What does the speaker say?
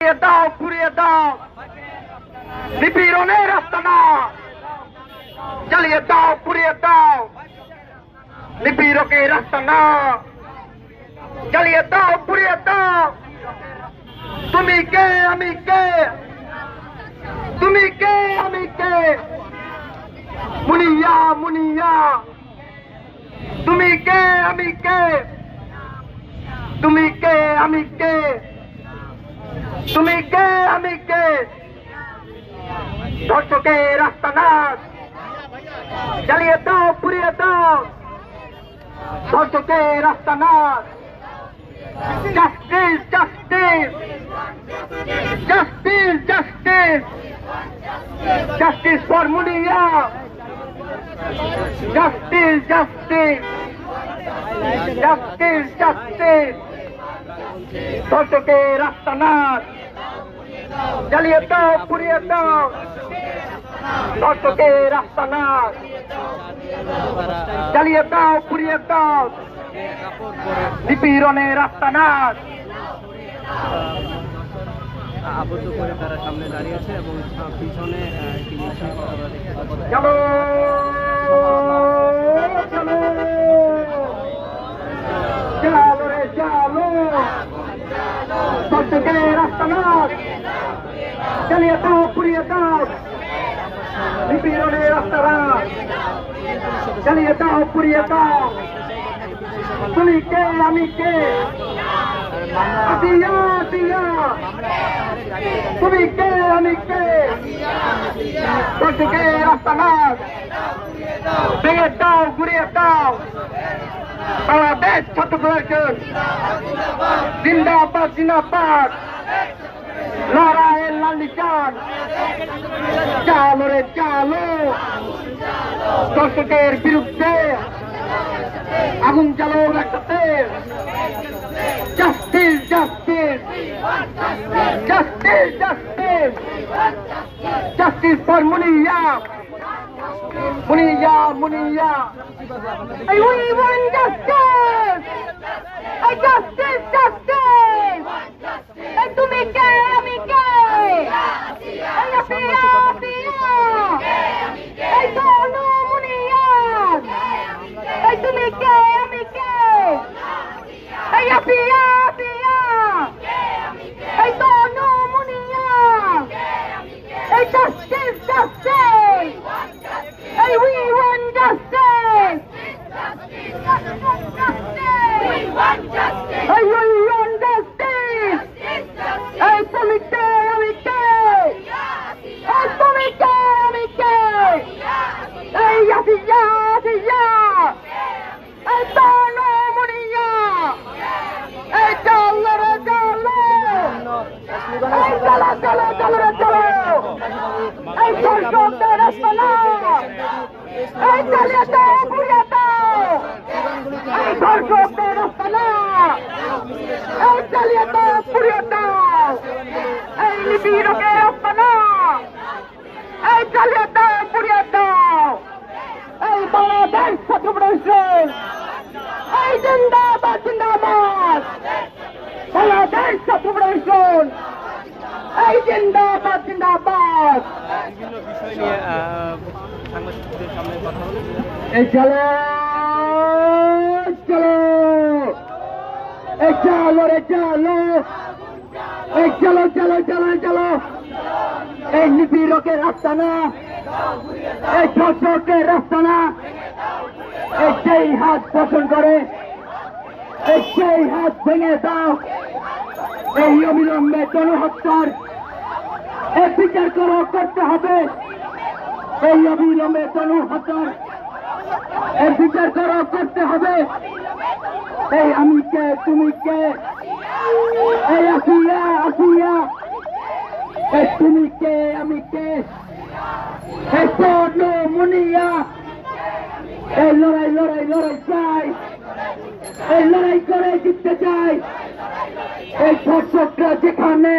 পুড়িয়ে দাও পুড়িয়ে দাও। নিপীড়নের রাস্তা না। জ্বালিয়ে দাও পুড়িয়ে দাও। নিপীড়কের রাস্তা না। জ্বালিয়ে দাও পুড়িয়ে দাও। তুমি কে, আমি কে? তুমি কে, আমি কে? মুনিয়া মুনিয়া। তুমি কে, আমি কে? তুমি কে তুমি কে? আমি কে? ধর্ষকে রাস্তা না জ্বালিয়ে দাও, পুড়িয়ে দাও। ধর্ষকে রাস্তা না justice justice justice justice justice for Muniya justice justice justice justice ধর্ষকে রাস্তা না জ্বালিয়ে দাও পুড়িয়ে দাও। ধর্ষকে রাস্তা না। জ্বালিয়ে দাও পুড়িয়ে দাও। রাস্তা না। আবদ্ধ করে তারা সামনে দাঁড়িয়ে আছে এবং পিছনে একটি মিছিল দেখতে পাবো চলো চলো চলো রে চলো ধর্ষকে রাস্তা না জ্বালিয়ে পুড়িয়ে দাও। নিপীড়নের রাস্তা না জ্বালিয়ে দাও, পুড়িয়ে দাও। তুমি কে, আমি কে? আসিয়া আসিয়া। তুমি কে, আমি কে? ধর্ষকে রাস্তা না ভেঙে দাও ঘুরিয়ে দাও। বাংলাদেশ ছাত্র ফেডারেশন জিন্দাবাদ জিন্দাবাদ। লড়াইয়ের লালি চান চালো রে চালো। দর্শকের বিরুদ্ধে আগুন চালো একসাথে। Justice justice justice justice justice for Muniya Muniya Muniya I we want justice! I justice, justice! কে Hey, ধর্ষকদের রাস্তা না এই চালিয়ে দাও ঘুরিয়ে দাও এই ধর্ষকদের রাস্তা না এই চালিয়ে দাও ঘুরিয়ে দাও এই নিপীড়কের রাস্তা না এই চালিয়ে দাও ঘুরিয়ে দাও এই বাংলাদেশ ছাত্র ফেডারেশন এই জিন্দাবাদ জিন্দাবাদ। বিভিন্ন বিষয় নিয়ে সাংবাদিকদের সামনে কথা হলো এই চলো চলো। এই চলো রে, চলো। এই চলো চলো চলো চলো। এই নিপীড়কের রাস্তা না। এই ধর্ষকের রাস্তা না। এই সেই হাত পোষণ করে, এই সেই হাত ভেঙে দাও। এই অবিলম্বে জনহত্যার বিচার করো করতে হবে। এই অবিলম্বে জনহত্যার এর বিচার করো করতে হবে। এই আমি কে, তুমি কে? এই আসিয়া আসিয়া। এই তুমি কে, আমি কে? এই স্বর্ণ মুনিয়া। এই লড়াই লড়াই লড়াই চাই। এই লড়াই করে জিততে চাই। এই ধর্ষকরা যেখানে